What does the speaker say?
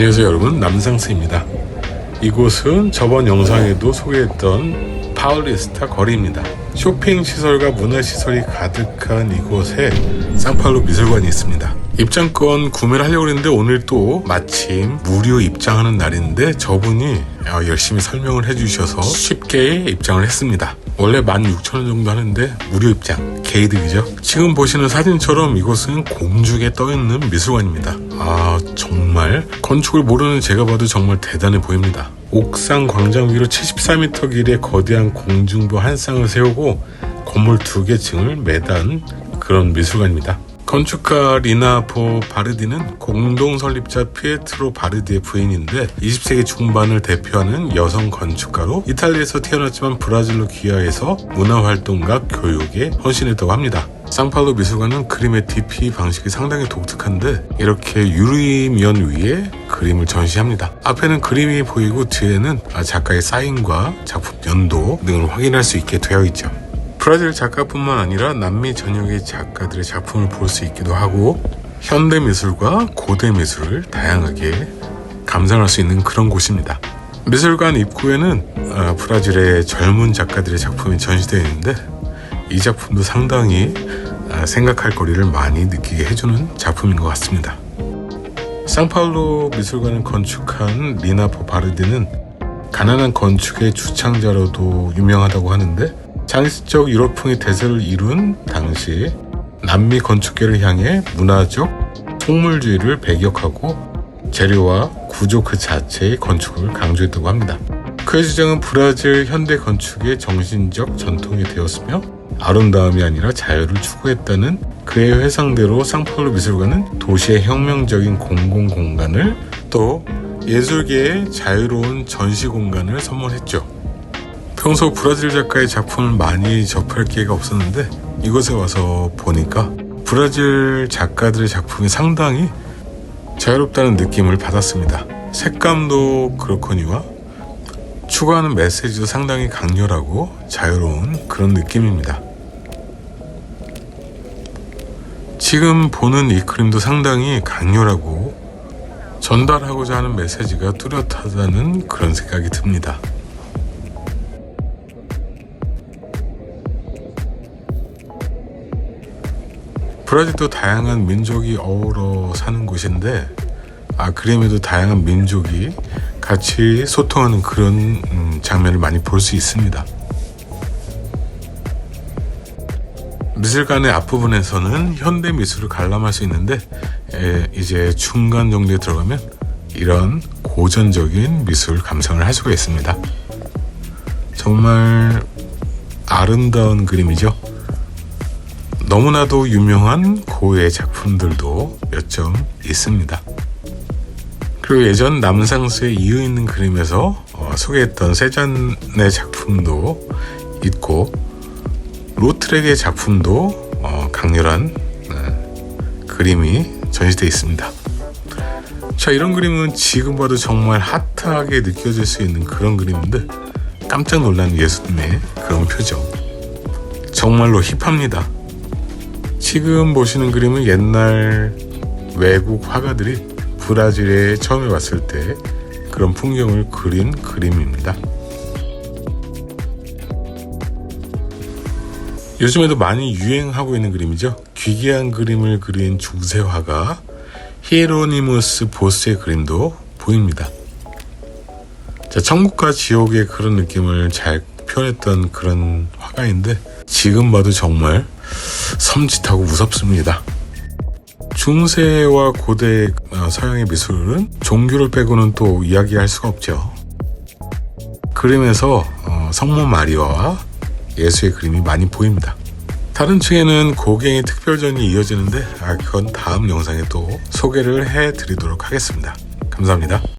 안녕하세요 여러분. 남상스입니다. 이곳은 저번 영상에도 소개했던 파울리스타 거리입니다. 쇼핑 시설과 문화 시설이 가득한 이곳에 상팔로 미술관이 있습니다. 입장권 구매를 하려고 했는데 오늘 또 마침 무료 입장하는 날인데 저분이 어, 열심히 설명을 해주셔서 쉽게 입장을 했습니다 원래 16,000원 정도 하는데 무료 입장 개이득이죠? 지금 보시는 사진처럼 이곳은 공중에 떠있는 미술관입니다. 아 정말 건축을 모르는 제가 봐도 정말 대단해 보입니다. 옥상 광장 위로 74m 길의 거대한 공중부 한 쌍을 세우고 건물 두 개 층을 매단 그런 미술관입니다 건축가 리나포 바르디는 공동 설립자 피에트로 바르디의 부인인데 20세기 중반을 대표하는 여성 건축가로 이탈리아에서 태어났지만 브라질로 귀화해서 문화활동과 교육에 헌신했다고 합니다. 상팔로 미술관은 그림의 DP 방식이 상당히 독특한데 이렇게 유리면 위에 그림을 전시합니다. 앞에는 그림이 보이고 뒤에는 작가의 사인과 작품 연도 등을 확인할 수 있게 되어 있죠. 브라질 작가뿐만 아니라 남미 전역의 작가들의 작품을 볼 수 있기도 하고 현대 미술과 고대 미술을 다양하게 감상할 수 있는 그런 곳입니다. 미술관 입구에는 어, 브라질의 젊은 작가들의 작품이 전시되어 있는데 이 작품도 상당히 어, 생각할 거리를 많이 느끼게 해주는 작품인 것 같습니다. 상파울로 미술관을 건축한 리나 포 바르디는 가난한 건축의 주창자로도 유명하다고 하는데 장시적 유럽풍의 대세를 이룬 당시 남미 건축계를 향해 문화적 속물주의를 배격하고 재료와 구조 그 자체의 건축을 강조했다고 합니다. 그의 주장은 브라질 현대 건축의 정신적 전통이 되었으며 아름다움이 아니라 자유를 추구했다는 그의 회상대로 상파울로 미술관은 도시의 혁명적인 공공 공간을 또 예술계의 자유로운 전시 공간을 선물했죠. 평소 브라질 작가의 작품을 많이 접할 기회가 없었는데 이곳에 와서 보니까 브라질 작가들의 작품이 상당히 자유롭다는 느낌을 받았습니다. 색감도 그렇거니와 추구하는 메시지도 상당히 강렬하고 자유로운 그런 느낌입니다. 지금 보는 이 그림도 상당히 강렬하고 전달하고자 하는 메시지가 뚜렷하다는 그런 생각이 듭니다. 브라질도 다양한 민족이 어우러 사는 곳인데 아 그림에도 다양한 민족이 같이 소통하는 그런 음, 장면을 많이 볼 수 있습니다. 미술관의 앞부분에서는 현대 미술을 관람할 수 있는데 에, 이제 중간 정도에 들어가면 이런 고전적인 미술 감상을 할 수가 있습니다. 정말 아름다운 그림이죠. 너무나도 유명한 고의 작품들도 몇 점 있습니다. 그리고 예전 남상수의 이유 있는 그림에서 어, 소개했던 세잔의 작품도 있고 로트렉의 작품도 어, 강렬한 네, 그림이 전시되어 있습니다. 자 이런 그림은 지금 봐도 정말 핫하게 느껴질 수 있는 그런 그림인데 깜짝 놀란 예수님의 그런 표정 정말로 힙합니다. 지금 보시는 그림은 옛날 외국 화가들이 브라질에 처음에 왔을 때 그런 풍경을 그린 그림입니다. 요즘에도 많이 유행하고 있는 그림이죠. 귀기한 그림을 그린 중세화가 히에로니무스 보스의 그림도 보입니다. 자, 천국과 지옥의 그런 느낌을 잘 표현했던 그런 화가인데 지금 봐도 정말 섬찟하고 무섭습니다. 중세와 고대 어, 서양의 미술은 종교를 빼고는 또 이야기할 수가 없죠. 그림에서 어, 성모 마리아와 예수의 그림이 많이 보입니다. 다른 층에는 고갱의 특별전이 이어지는데 아, 그건 다음 영상에 또 소개를 해드리도록 하겠습니다. 감사합니다.